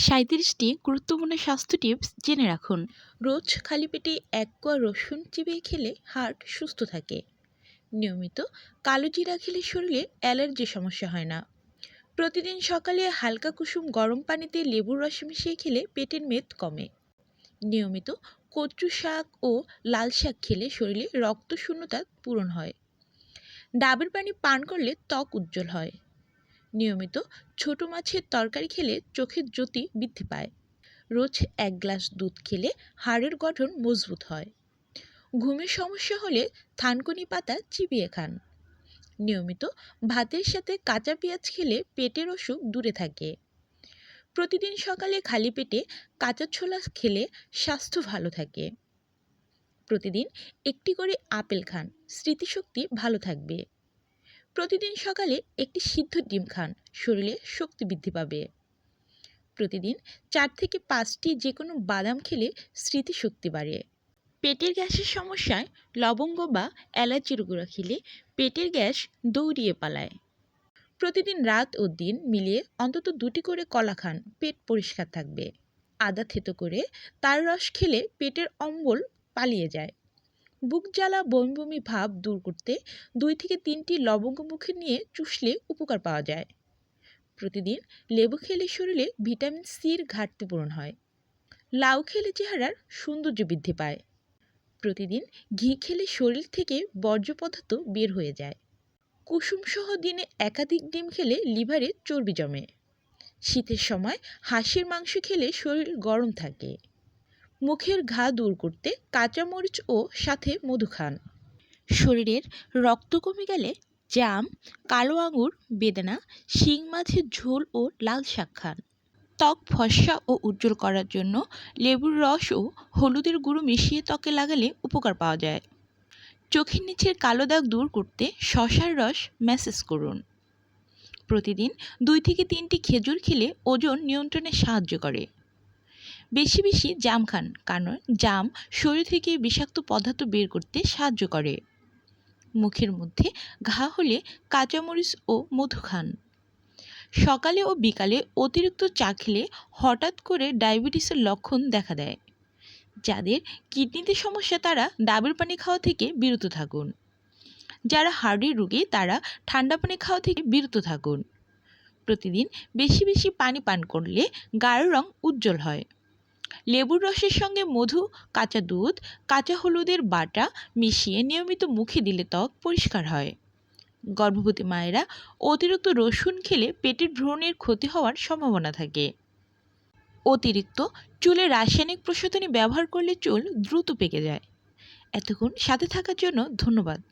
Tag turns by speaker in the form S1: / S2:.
S1: সাঁইত্রিশটি গুরুত্বপূর্ণ স্বাস্থ্য টিপস জেনে রাখুন। রোজ খালি পেটে এক কোয়া রসুন চিবিয়ে খেলে হার্ট সুস্থ থাকে। নিয়মিত কালো জিরা খেলে শরীরে অ্যালার্জি সমস্যা হয় না। প্রতিদিন সকালে হালকা কুসুম গরম পানিতে লেবুর রস মিশিয়ে খেলে পেটের মেদ কমে। নিয়মিত কচু শাক ও লাল শাক খেলে শরীরে রক্ত শূন্যতা পূরণ হয়। ডাবের পানি পান করলে ত্বক উজ্জ্বল হয়। নিয়মিত ছোট মাছের তরকারি খেলে চোখের জ্যোতি বৃদ্ধি পায়। রোজ এক গ্লাস দুধ খেলে হাড়ের গঠন মজবুত হয়। ঘুমের সমস্যা হলে থানকুনি পাতা চিবিয়ে খান। নিয়মিত ভাতের সাথে কাঁচা পেঁয়াজ খেলে পেটের অসুখ দূরে থাকে। প্রতিদিন সকালে খালি পেটে কাঁচা ছোলা খেলে স্বাস্থ্য ভালো থাকে। প্রতিদিন একটি করে আপেল খান, স্মৃতিশক্তি ভালো থাকবে। প্রতিদিন সকালে একটি সিদ্ধ ডিম খান, শরীরে শক্তি বৃদ্ধি পাবে। প্রতিদিন চার থেকে পাঁচটি যে কোনো বাদাম খেলে স্মৃতিশক্তি বাড়ে। পেটের গ্যাসের সমস্যায় লবঙ্গ বা অ্যালার্জির গুঁড়া খেলে পেটের গ্যাস দৌড়িয়ে পালায়। প্রতিদিন রাত ও দিন মিলিয়ে অন্তত দুটি করে কলা খান, পেট পরিষ্কার থাকবে। আদা থেতো করে তার রস খেলে পেটের অম্বল পালিয়ে যায়। বুক জ্বালা বমি বমি ভাব দূর করতে দুই থেকে তিনটি লবঙ্গ মুখে নিয়ে চুষলে উপকার পাওয়া যায়। প্রতিদিন লেবু খেলে শরীরে ভিটামিন সির ঘাটতি পূরণ হয়। লাউ খেলে চেহারার সৌন্দর্য বৃদ্ধি পায়। প্রতিদিন ঘি খেলে শরীর থেকে বর্জ্য পদার্থ বের হয়ে যায়। কুসুমসহ দিনে একাধিক ডিম খেলে লিভারে চর্বি জমে। শীতের সময় হাঁসের মাংস খেলে শরীর গরম থাকে। মুখের ঘা দূর করতে কাঁচামরিচ ও সাথে মধু খান। শরীরের রক্ত কমে গেলে জাম, কালো আঙুর, বেদানা, শিং মাছের ঝোল ও লাল শাক খান। ত্বক ফর্সা ও উজ্জ্বল করার জন্য লেবুর রস ও হলুদের গুঁড়ো মিশিয়ে ত্বকে লাগালে উপকার পাওয়া যায়। চোখের নিচের কালো দাগ দূর করতে শশার রস ম্যাসেজ করুন। প্রতিদিন দুই থেকে তিনটি খেজুর খেলে ওজন নিয়ন্ত্রণে সাহায্য করে। বেশি বেশি জাম খান, কারণ জাম শরীর থেকে বিষাক্ত পদার্থ বের করতে সাহায্য করে। মুখের মধ্যে ঘা হলে কাঁচামরিচ ও মধু খান। সকালে ও বিকালে অতিরিক্ত চা খেলে হঠাৎ করে ডায়াবেটিসের লক্ষণ দেখা দেয়। যাদের কিডনিতে সমস্যা, তারা ডাবের পানি খাওয়া থেকে বিরত থাকুন। যারা হার্টের রোগী, তারা ঠান্ডা পানি খাওয়া থেকে বিরত থাকুন। প্রতিদিন বেশি বেশি পানি পান করলে গায়ের রং উজ্জ্বল হয়। লেবুর রসের সঙ্গে মধু, কাঁচা দুধ, কাঁচা হলুদের বাটা মিশিয়ে নিয়মিত মুখে দিলে ত্বক পরিষ্কার হয়। গর্ভবতী মায়েরা অতিরিক্ত রসুন খেলে পেটের ভ্রূণের ক্ষতি হওয়ার সম্ভাবনা থাকে। অতিরিক্ত চুলে রাসায়নিক প্রসাধনী ব্যবহার করলে চুল দ্রুত পেকে যায়। এতক্ষণ সাথে থাকার জন্য ধন্যবাদ।